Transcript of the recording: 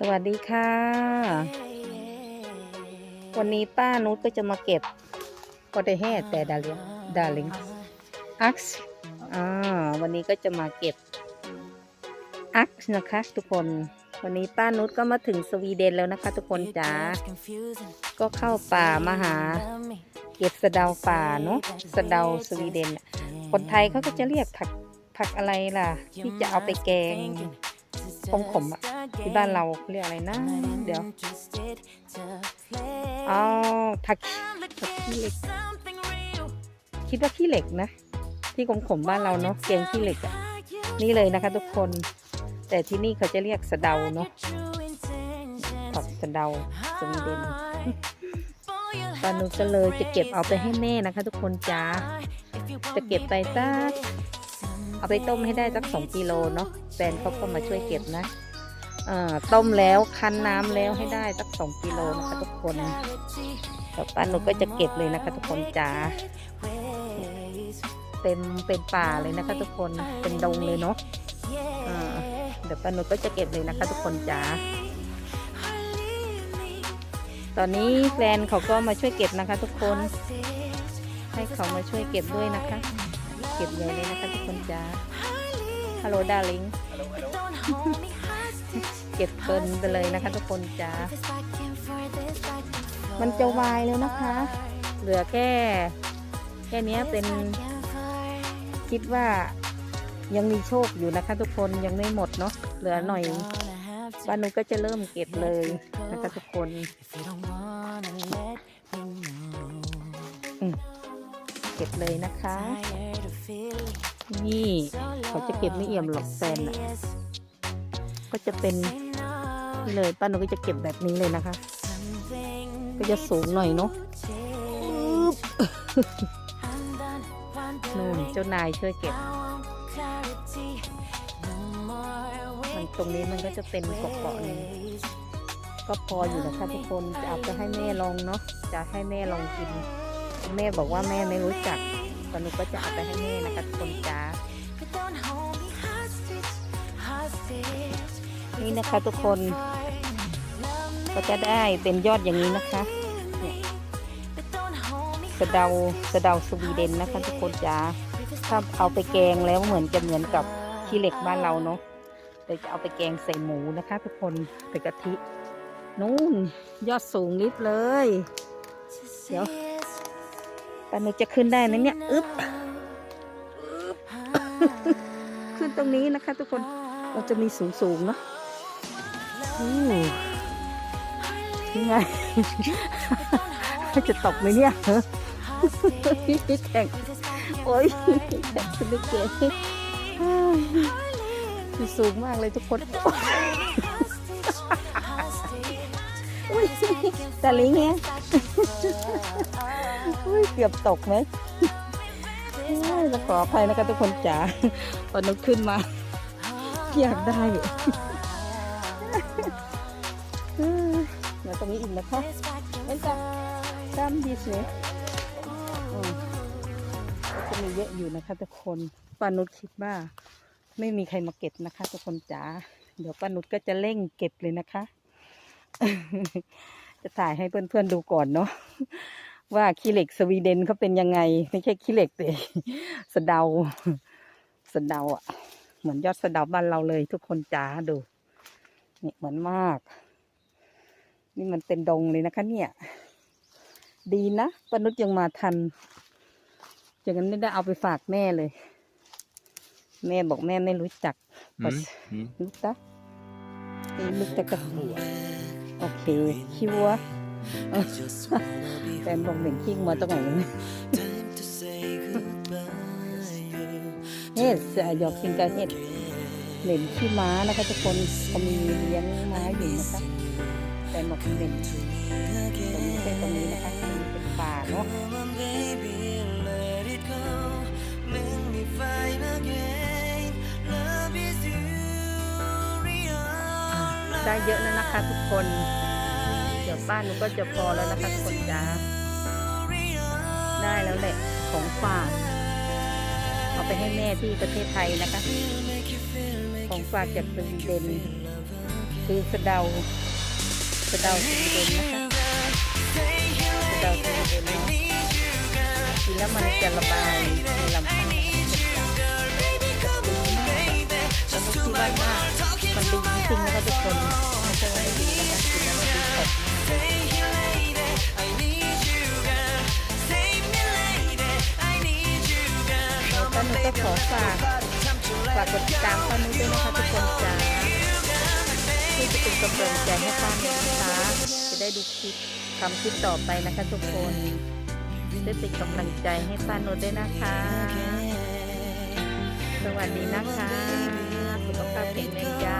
สวัสดีค่ะ วันนี้ป้านุชก็จะมาเก็บก็ได้แห่แต่ดาลิงดาลิงอักซ์อ่าวันนี้ก็จะมาเก็บอักซ์นะคะ ทุกคน วันนี้ป้านุชก็มาถึงสวีเดนแล้วนะคะ ทุกคนจ๋าก็เข้าป่ามาหา เก็บสะเดาป่าเนาะสะเดาสวีเดนคนไทยเขาก็จะเรียกผักผักอะไรล่ะ ที่จะเอาไปแกง ขมขมๆอะที่บ้านเราเรียกอะไรนะ เดี๋ยวอ๋อผักผักขี้เหล็ก คิดว่าขี้เหล็กนะ ที่ขมขมๆบ้านเราเนาะแกงขี้เหล็กอะนี่เลยนะคะ ทุกคน แต่ที่นี่เขาจะเรียกสะเดาเนาะผักสะเดาสวีเดนปานุก็เลยจะเก็บเอาไปให้แม่นะคะ ทุกคนจ้าจะเก็บไปสัก เอาไปต้มให้ได้สักสองกิโลเนาะแฟนเขาก็มาช่วยเก็บนะต้มแล้วคั้นน้ำแล้วให้ได้สักสองกิโลนะคะทุกคนต่อป้านุก็จะเก็บเลยนะคะทุกคนจ้าเต็มเป็นป่าเลยนะคะทุกคนเป็นดงเลยเนาะเดี๋ยวป้านุก็จะเก็บเลยนะคะทุกคนจ้าตอนนี้แฟนเขาก็มาช่วยเก็บนะคะทุกคน ให้เขามาช่วยเก็บด้วยนะคะ เก็บใหญ่เลยนะคะทุกคนจ้าฮัลโหลดาริงเก็บเพลินไปเลยนะคะทุกคนจ้ามันจะวายแล้วนะคะ เหลือแค่ แค่นี้เป็น คิดว่ายังมีโชคอยู่นะคะ ทุกคนยังไม่หมดเนาะเหลือหน่อยป้านุก็จะเริ่มเก็บเลยนะคะทุกคน เก็บเลยนะคะ นี่เขาจะเก็บไม่เอี่ยมหรอกแฟนอะก็จะเป็นนี่เลยป้าหนูก็จะเก็บแบบนี้เลยนะคะ ก็จะสูงหน่อยเนาะนู่นเจ้านายช่วยเก็บ มันตรงนี้มันก็จะเป็นเกาะๆนึงก็พออยู่นะคะทุกคนจะเอาไปให้แม่ลองเนาะจะให้แม่ลองกิน แม่บอกว่าแม่ไม่รู้จักตอนหนูก็จะเอาไปให้แม่นะคะทุกคนจ้านี่นะคะทุกคน ก็จะได้เป็นยอดอย่างนี้นะคะเนี่ยสะเดาสะเดาสวีเดนนะคะทุกคนจ้าถ้าเอาไปแกงแล้วเหมือนจะเหมือนกับขี้เหล็กบ้านเราเนาะแต่จะเอาไปแกงใส่หมูนะคะ ทุกคนใส่กะทินู่นยอดสูงนิดเลย เดี๋ยว ปานุจะขึ้นได้นะเนี่ยอึ๊บขึ้นตรงนี้นะคะทุกคนเราจะมีสูงสูงๆเนาะอู้ยังไงจะตกไหมเนี่ยแข่งโอ้ยแข่งขึ้นได้เก๋คือสูงมากเลยทุกคนอุ้ยแต่ลิงเนี่ย อุ้ยเกือบตกไหมอุ้ยเราขออภัยนะคะทุกคนจ๋าตอนนกขึ้นมา อยากได้เดี๋ยวตรงนี้อีกนะคะเอ็นจ้าตามดีสิจะมีเยอะอยู่นะคะทุกคนป้านุชคิดว่า ไม่มีใครมาเก็บนะคะ ทุกคนจ๋าเดี๋ยวป้านุชก็จะเร่งเก็บเลยนะคะ จะถ่ายให้เพื่อนๆดูก่อนเนาะ ว่าขี้เหล็กสวีเดนเขาเป็นยังไง ไม่ใช่ขี้เหล็กแต่สะเดาสะเดาอะ เหมือนยอดสะเดาบ้านเราเลย ทุกคนจ้าดูนี่เหมือนมาก นี่มันเป็นดงเลยนะคะ เนี่ย ดีนะปนุษยังมาทันอย่างนั้นไม่ได้เอาไปฝากแม่เลย แม่บอกแม่ไม่รู้จัก Mm. Mm. ลูกตาลูกตะกับโอเคขี้วัวเออ แฟนบอกเหม็นขี้วัวตรงไหนวะเฮ็ดเสียหยอกกินกับเฮ็ดเหม็นขี้ม้านะคะทุกคนเขามีเลี้ยงม้าอยู่นะคะแฟนบอกเหม็นตรงนี้เป็นตรงนี้นะคะมันเป็นป่าเนาะได้เยอะแล้วนะคะทุกคนเดี๋ยว บ้านหนูก็จะพอแล้วนะคะคนจ้าได้แล้วแหละของฝากเอาไปให้แม่ที่ประเทศไทยนะคะ ของฝากจากสวีเดนคือสะเดาสะเดาสวีเดนนะคะสะเดาสวีเดนเนาะกินแล้วมันจะระบาย ฝากฝากกดติดตามป้านุด้วยนะคะทุกคนจ้าที่จะเป็นกำลังใจให้ป้านุนะคะจะได้ดูคลิปทำคลิปต่อไปนะคะทุกคนจะเป็นกำลังใจให้ป้านุด้วยนะคะ สวัสดีนะคะสุขภาพแข็งแรงจ้า